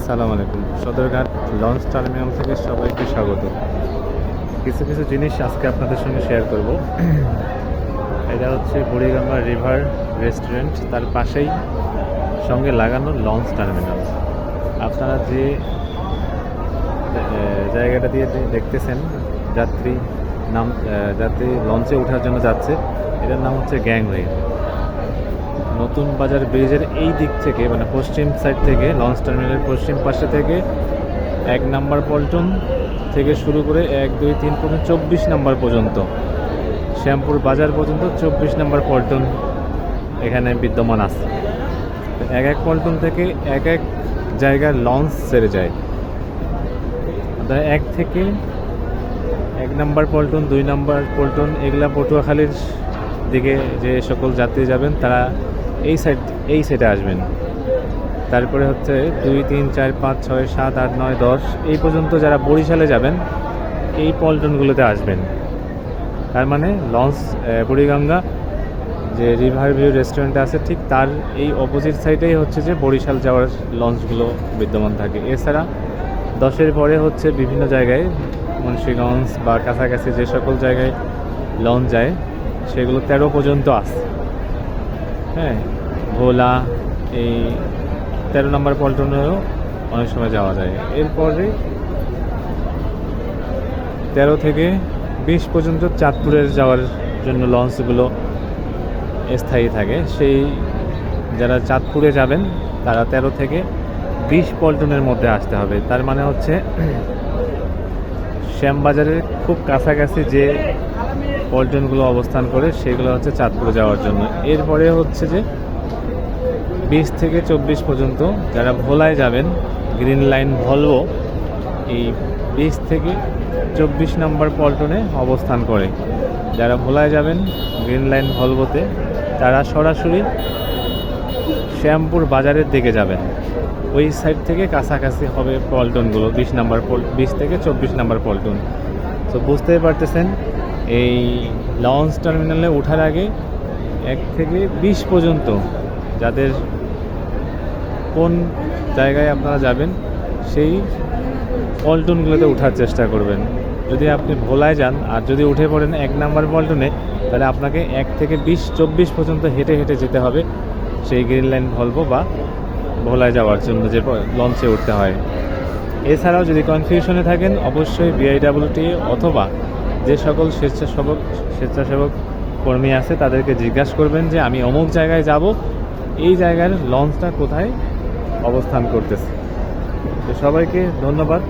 আসসালামু আলাইকুম। Sadarghat launch terminal থেকে সবাইকে স্বাগত। কিছু কিছু জিনিস আজকে আপনাদের সঙ্গে শেয়ার করব। এটা হচ্ছে বুড়িগঙ্গা রিভার রেস্টুরেন্ট তার পাশেই সঙ্গে লাগানো লঞ্চ টার্মিনাল। আপনারা যে জায়গাটা দিয়ে দেখতেছেন, যাত্রী নাম যাত্রী লঞ্চে ওঠার জন্য যাচ্ছে, এটার নাম হচ্ছে গ্যাংওয়ে নতুন বাজার ব্রিজের এই দিক থেকে মানে পশ্চিম সাইড থেকে লঞ্চ টার্মিনালের পশ্চিম পাশে থেকে, এক নাম্বার পল্টন থেকে শুরু করে এক, দুই, তিন পর্যন্ত চব্বিশ নাম্বার পর্যন্ত। শ্যামপুর বাজার পর্যন্ত চব্বিশ নাম্বার পল্টন এখানে বিদ্যমান আছে। এক এক পল্টন থেকে এক এক জায়গার লঞ্চ ছেড়ে যায়। এক থেকে এক নাম্বার পল্টন, দুই নাম্বার পল্টন, এগুলা পটুয়াখালীর দিকে যে সকল যাত্রী যাবেন, তারা এই সাইড এই সাইডে আসবেন। তারপরে হচ্ছে দুই, তিন, চার, পাঁচ, ছয়, সাত, আট, নয়, দশ, এই পর্যন্ত যারা বরিশালে যাবেন, এই পল্টনগুলোতে আসবেন। তার মানে লঞ্চ বুড়িগঙ্গা, যে রিভার ভিউ রেস্টুরেন্ট আছে, ঠিক তার এই অপোজিট সাইডেই হচ্ছে যে বরিশাল যাওয়ার লঞ্চগুলো বিদ্যমান থাকে। এছাড়া দশের পরে হচ্ছে বিভিন্ন জায়গায়, মুন্সিগঞ্জ বা কাছাকাছি যে সকল জায়গায় লঞ্চ যায়, সেগুলো তেরো পর্যন্ত আছে হ্যাঁ ভোলা, এই তেরো নম্বর পল্টনেও অনেক সময় যাওয়া যায়। এরপরে তেরো থেকে বিশ পর্যন্ত চাঁদপুরের যাওয়ার জন্য লঞ্চগুলো স্থায়ী থাকে। সেই যারা চাঁদপুরে যাবেন, তারা তেরো থেকে বিশ পল্টনের মধ্যে আসতে হবে। তার মানে হচ্ছে, শ্যামবাজারের খুব কাছাকাছি যে পল্টনগুলো অবস্থান করে সেগুলো হচ্ছে চাঁদপুরে যাওয়ার জন্য। এরপরে হচ্ছে যে বিশ থেকে চব্বিশ পর্যন্ত যারা ভোলায় যাবেন, গ্রিন লাইন ভলভো, এই বিশ থেকে চব্বিশ নম্বর পল্টনে অবস্থান করে। যারা ভোলায় যাবেন, গ্রিন লাইন ভলভোতে, তারা সরাসরি শ্যামপুর বাজারের দিকে যাবেন। ওই সাইড থেকে কাছাকাছি হবে পল্টনগুলো, বিশ নাম্বার বিশ থেকে চব্বিশ নাম্বার পল্টন। তো বুঝতেই পারতেছেন এই লঞ্চ টার্মিনালে ওঠার আগে এক থেকে বিশ পর্যন্ত যাদের কোন জায়গায় আপনারা যাবেন, সেই পল্টনগুলোতে ওঠার চেষ্টা করবেন। যদি আপনি ভোলায় যান আর যদি উঠে পড়েন এক নাম্বার পল্টনে, তাহলে আপনাকে এক থেকে বিশ, চব্বিশ পর্যন্ত হেঁটে হেঁটে যেতে হবে সেই গ্রিন লাইন ভলভো বা ভোলায় যাওয়ার জন্য যে লঞ্চে উঠতে হয়। এছাড়াও যদি কনফিউশনে থাকেন, অবশ্যই বিআইডাব্লিউটি অথবা যে সকল স্বেচ্ছাসেবক স্বেচ্ছাসেবক কর্মী আছে, তাদেরকে জিজ্ঞাসা করবেন যে আমি অমুক জায়গায় যাব, এই জায়গার লঞ্চটা কোথায় অবস্থান করতেছে। তো সবাইকে ধন্যবাদ।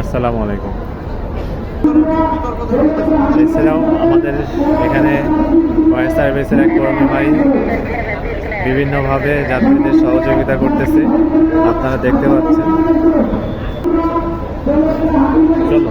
আসসালামু আলাইকুম। এছাড়াও আমাদের এখানে ফায়ার সার্ভিসের এক কর্মী ভাই বিভিন্নভাবে যাত্রীদের সহযোগিতা করতেছে। আপনারা দেখতে পাচ্ছেন। চলো।